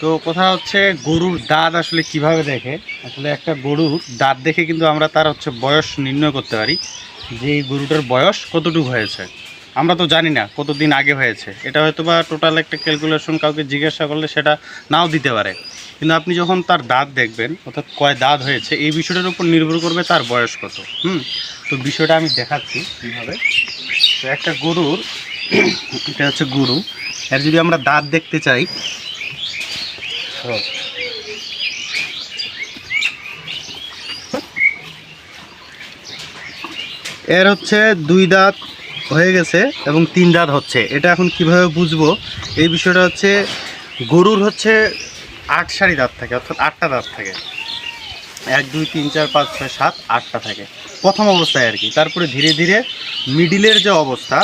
তো কথা হচ্ছে গরুর দাঁত আসলে কীভাবে দেখে? আসলে একটা গরুর দাঁত দেখে কিন্তু আমরা তার হচ্ছে বয়স নির্ণয় করতে পারি। যে এই গরুটার বয়স কতটুকু হয়েছে? আমরা তো জানি না কতদিন আগে হয়েছে। এটা হয়তো বা টোটাল একটা ক্যালকুলেশন কাউকে জিজ্ঞাসা করলে সেটা নাও দিতে পারে। কিন্তু আপনি যখন তার দাঁত দেখবেন, অর্থাৎ কয় দাঁত হয়েছে, এই বিষয়টার উপর নির্ভর করবে তার বয়স কত। হুম? তো বিষয়টা আমি দেখাচ্ছি কীভাবে। তো একটা গরুর, এটা হচ্ছে গরু। এর যদি আমরা দাঁত দেখতে চাই, এর হচ্ছে দুই দাঁত হয়ে গেছে এবং তিন দাঁত হচ্ছে। এটা এখন কীভাবে বুঝব? এই বিষয়টা হচ্ছে, গরুর হচ্ছে আট সারি দাঁত থাকে, অর্থাৎ আটটা দাঁত থাকে। এক, দুই, তিন, চার, পাঁচ, ছয়, সাত, আটটা থাকে। প্রথম অবস্থায় আর কি। তারপরে ধীরে ধীরে মিডিলের যে অবস্থা,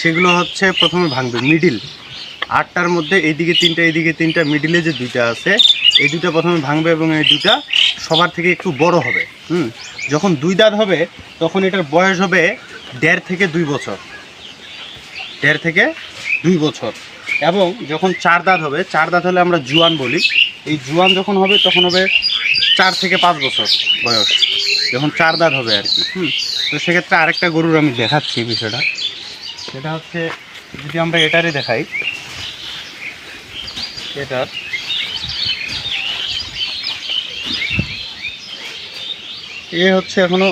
সেগুলো হচ্ছে প্রথমে ভাঙবে। মিডিল আটটার মধ্যে এইদিকে তিনটা এইদিকে তিনটা মিডিলে যে দুইটা আছে, এই দুইটা প্রথমে ভাঙবে এবং এই দুইটা সবার থেকে একটু বড় হবে, হুম? যখন দুই দাঁত হবে, তখন এটার বয়স হবে দেড় থেকে দুই বছর। দেড় থেকে দুই বছর। এবং যখন চার দাঁত হবে, চার দাঁত হলে আমরা জুয়ান বলি, এই জুয়ান যখন হবে, তখন হবে চার থেকে পাঁচ বছর বয়স, যখন চার দাঁত হবে আর কি, হুম? তো সেক্ষেত্রে আরেকটা গরুর আমি দেখাচ্ছি বিষয়টা। সেটা হচ্ছে, যদি আমরা এটারই দেখাই এটার। এ হচ্ছে এখনও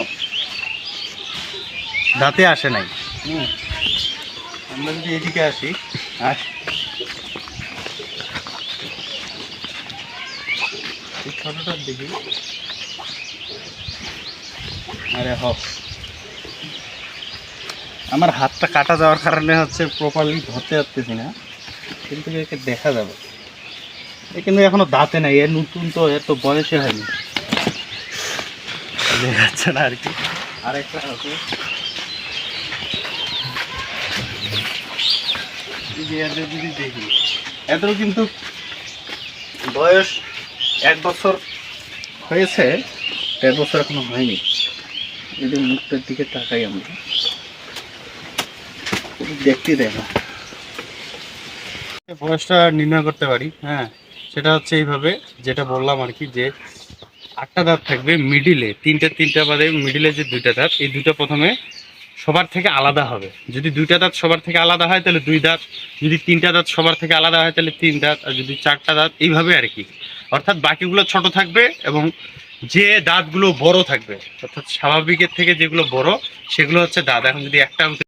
দাঁতে আসে নাই। আমরা যদি এদিকে আসি ছোটটার দিকে, আরে হ। আমার হাতটা কাটা যাওয়ার কারণে হচ্ছে প্রপারলি ধরতে পারতেছি না, কিন্তু একে দেখা যাবে। এ কিন্তু এখনও দাঁতে নাই এর নতুন তো এর তো বয়সে হয়নি। যাচ্ছে না আর কি। আরেকটা আছে। এদের যদি দেখি এদেরও কিন্তু বয়স এক বছর হয়েছে দেড় বছর এখনও হয়নি। এদের মুখটার দিকে তাকাই আমরা। দেখতে দেখো। বয়সটা নির্ণয় করতে পারি হ্যাঁ। সেটা হচ্ছে এইভাবে যেটা বললাম আর কি যে আটটা দাঁত থাকবে মিডিলে তিনটা তিনটা বাদে মিডিলে যে দুইটা দাঁত এই দুটো প্রথমে সবার থেকে আলাদা হবে। যদি দুইটা দাঁত সবার থেকে আলাদা হয় তাহলে দুই দাঁত যদি তিনটা দাঁত সবার থেকে আলাদা হয় তাহলে তিন দাঁত আর যদি চারটা দাঁত এইভাবে আর কি। অর্থাৎ বাকিগুলো ছোট থাকবে এবং যে দাঁতগুলো বড় থাকবে, অর্থাৎ স্বাভাবিকের থেকে যেগুলো বড়, সেগুলো হচ্ছে দাঁত। এখন যদি একটা